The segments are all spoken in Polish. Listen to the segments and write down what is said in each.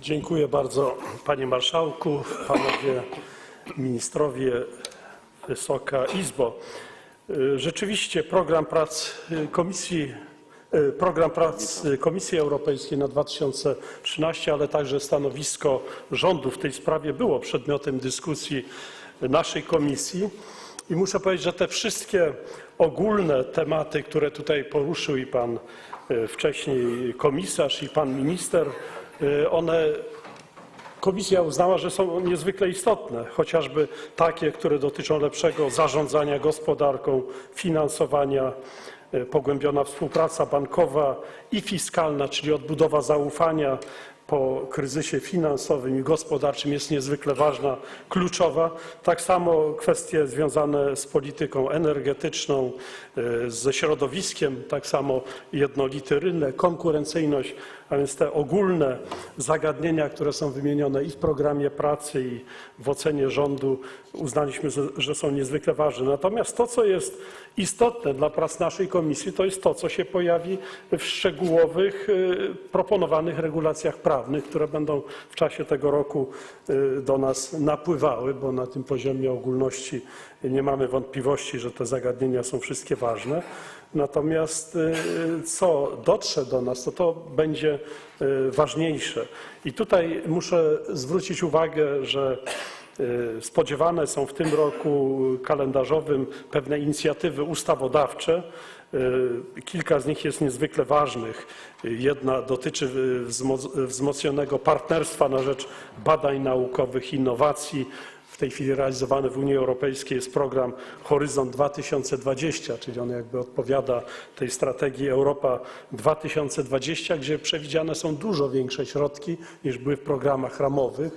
Dziękuję bardzo panie marszałku, panowie ministrowie, Wysoka Izbo. Y, Rzeczywiście program prac y, Komisji, y, program prac Komisji Europejskiej na 2013, ale także stanowisko rządu w tej sprawie było przedmiotem dyskusji naszej komisji. I muszę powiedzieć, że te wszystkie ogólne tematy, które tutaj poruszył i pan wcześniej komisarz i pan minister, one Komisja uznała, że są niezwykle istotne, chociażby takie, które dotyczą lepszego zarządzania gospodarką, finansowania, e, pogłębiona współpraca bankowa i fiskalna, czyli odbudowa zaufania po kryzysie finansowym i gospodarczym jest niezwykle ważna, kluczowa. Tak samo kwestie związane z polityką energetyczną, e, ze środowiskiem, tak samo jednolity rynek, konkurencyjność, a więc te ogólne zagadnienia, które są wymienione i w programie pracy, i w ocenie rządu, uznaliśmy, że- są niezwykle ważne. Natomiast to, co jest istotne dla prac naszej komisji, to jest to, co się pojawi w szczegółowych y, proponowanych regulacjach prawnych, które będą w czasie tego roku y, do nas napływały, bo na tym poziomie ogólności nie mamy wątpliwości, że te zagadnienia są wszystkie ważne. Natomiast y, co dotrze do nas, to to będzie y, ważniejsze. I tutaj muszę zwrócić uwagę, że y, spodziewane są w tym roku kalendarzowym pewne inicjatywy ustawodawcze. Y, Kilka z nich jest niezwykle ważnych. Jedna dotyczy wzmo- wzmocnionego partnerstwa na rzecz badań naukowych, innowacji. W tej chwili realizowany w Unii Europejskiej jest program Horyzont 2020, czyli on jakby odpowiada tej strategii Europa 2020, gdzie przewidziane są dużo większe środki niż były w programach ramowych.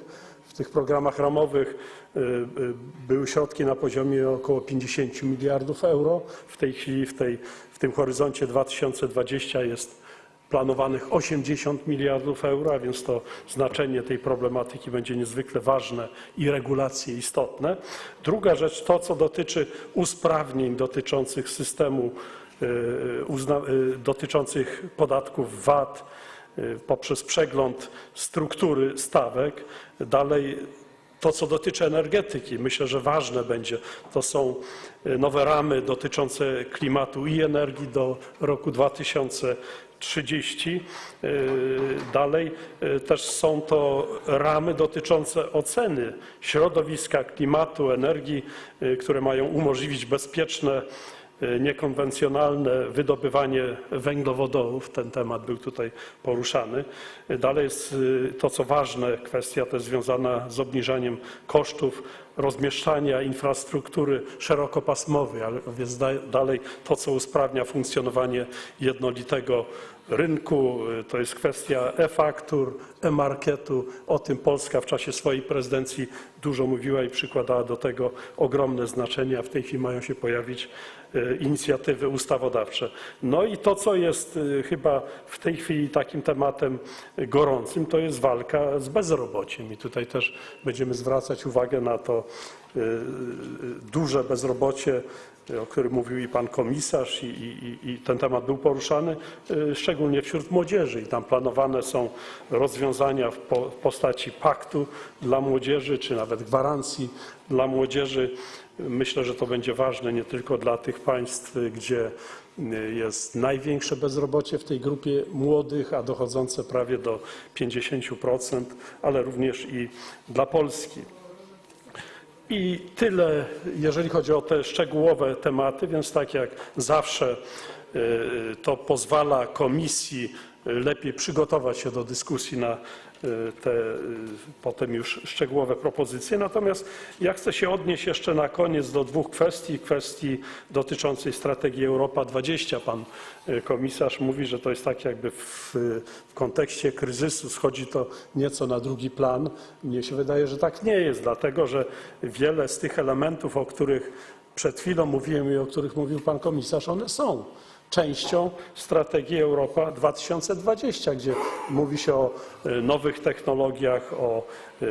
W tych programach ramowych y, y, były środki na poziomie około 50 miliardów euro. W tej chwili w, tej, w tym horyzoncie 2020 jest planowanych 80 miliardów euro, a więc to znaczenie tej problematyki będzie niezwykle ważne i regulacje istotne. Druga rzecz to, co dotyczy usprawnień dotyczących systemu, y, dotyczących podatków VAT poprzez przegląd struktury stawek. Dalej to, co dotyczy energetyki, myślę, że ważne będzie, to są y, nowe ramy dotyczące klimatu i energii do roku 2030. Y, Dalej y, też są to ramy dotyczące oceny środowiska, klimatu, energii, y, które mają umożliwić bezpieczne y, niekonwencjonalne wydobywanie węglowodorów. Ten temat był tutaj poruszany. Y, Dalej jest y, to, co ważne, kwestia też związana z obniżaniem kosztów rozmieszczania infrastruktury szerokopasmowej, ale da- dalej to, co usprawnia funkcjonowanie jednolitego rynku. Y, To jest kwestia e-faktur, e-marketu. O tym Polska w czasie swojej prezydencji dużo mówiła i przykładała do tego ogromne znaczenie, a w tej chwili mają się pojawić y, inicjatywy ustawodawcze. No i to, co jest y, chyba w tej chwili takim tematem gorącym, to jest walka z bezrobociem. I tutaj też będziemy zwracać uwagę na to y, duże bezrobocie, o którym mówił i pan komisarz, i, i, i ten temat był poruszany, szczególnie wśród młodzieży. I tam planowane są rozwiązania w, w postaci paktu dla młodzieży, czy nawet gwarancji dla młodzieży. Myślę, że to będzie ważne nie tylko dla tych państw, y, gdzie y, jest największe bezrobocie w tej grupie młodych, a dochodzące prawie do 50%, ale również i dla Polski. I tyle, jeżeli chodzi o te szczegółowe tematy, więc tak jak zawsze y, to pozwala komisji y, lepiej przygotować się do dyskusji na y, te y, potem już szczegółowe propozycje. Natomiast ja chcę się odnieść jeszcze na koniec do dwóch kwestii. Kwestii dotyczącej strategii Europa 20. Pan y, komisarz mówi, że to jest tak jakby w, w kontekście kryzysu schodzi to nieco na drugi plan. Mnie się wydaje, że tak nie jest, dlatego że wiele z tych elementów, o których przed chwilą mówiłem i o których mówił pan komisarz, one są częścią strategii Europa 2020, gdzie mówi się o e, nowych technologiach, o e,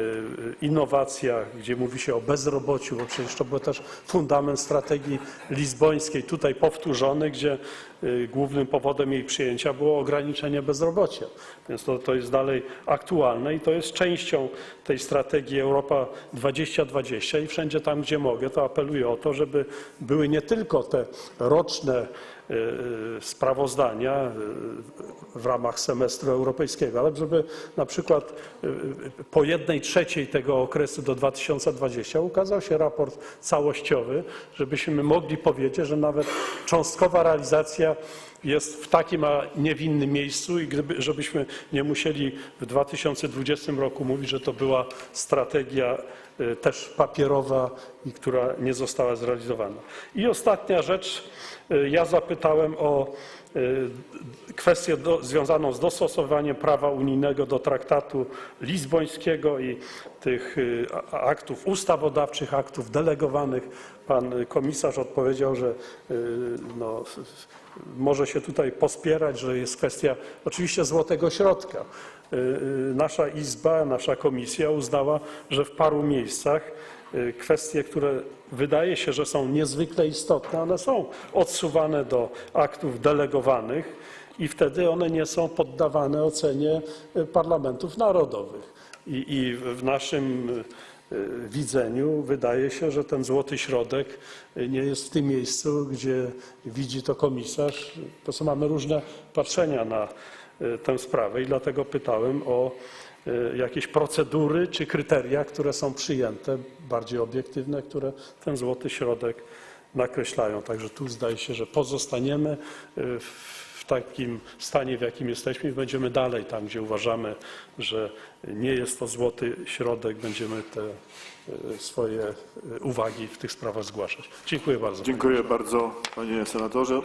innowacjach, gdzie mówi się o bezrobociu, bo przecież to był też fundament strategii lizbońskiej, tutaj powtórzony, gdzie e, głównym powodem jej przyjęcia było ograniczenie bezrobocia. Więc to, to jest dalej aktualne i to jest częścią tej strategii Europa 2020 i wszędzie tam, gdzie mogę, to apeluję o to, żeby były nie tylko te roczne sprawozdania e, w ramach semestru europejskiego, ale żeby na przykład e, po jednej trzeciej tego okresu do 2020 ukazał się raport całościowy, żebyśmy mogli powiedzieć, że nawet cząstkowa realizacja jest w takim, a nie w innym miejscu i gdyby, żebyśmy nie musieli w 2020 roku mówić, że to była strategia e, też papierowa i która nie została zrealizowana. I ostatnia rzecz, e, ja zapytałem o kwestię do, związaną z dostosowaniem prawa unijnego do traktatu lizbońskiego i tych y, aktów ustawodawczych, aktów delegowanych. Pan komisarz odpowiedział, że y, no, może się tutaj pospierać, że jest kwestia oczywiście złotego środka. Y, y, Nasza Izba, nasza komisja uznała, że w paru miejscach y, kwestie, które wydaje się, że są niezwykle istotne, one są odsuwane do aktów delegowanych i wtedy one nie są poddawane ocenie parlamentów narodowych. I, i w naszym widzeniu wydaje się, że ten złoty środek nie jest w tym miejscu, gdzie widzi to komisarz. Po prostu mamy różne patrzenia na tę sprawę i dlatego pytałem o y, jakieś procedury czy kryteria, które są przyjęte, bardziej obiektywne, które ten złoty środek nakreślają. Także tu zdaje się, że pozostaniemy y, w takim stanie, w jakim jesteśmy i będziemy dalej tam, gdzie uważamy, że nie jest to złoty środek, będziemy te y, swoje y, uwagi w tych sprawach zgłaszać. Dziękuję bardzo. Dziękuję bardzo, panie senatorze.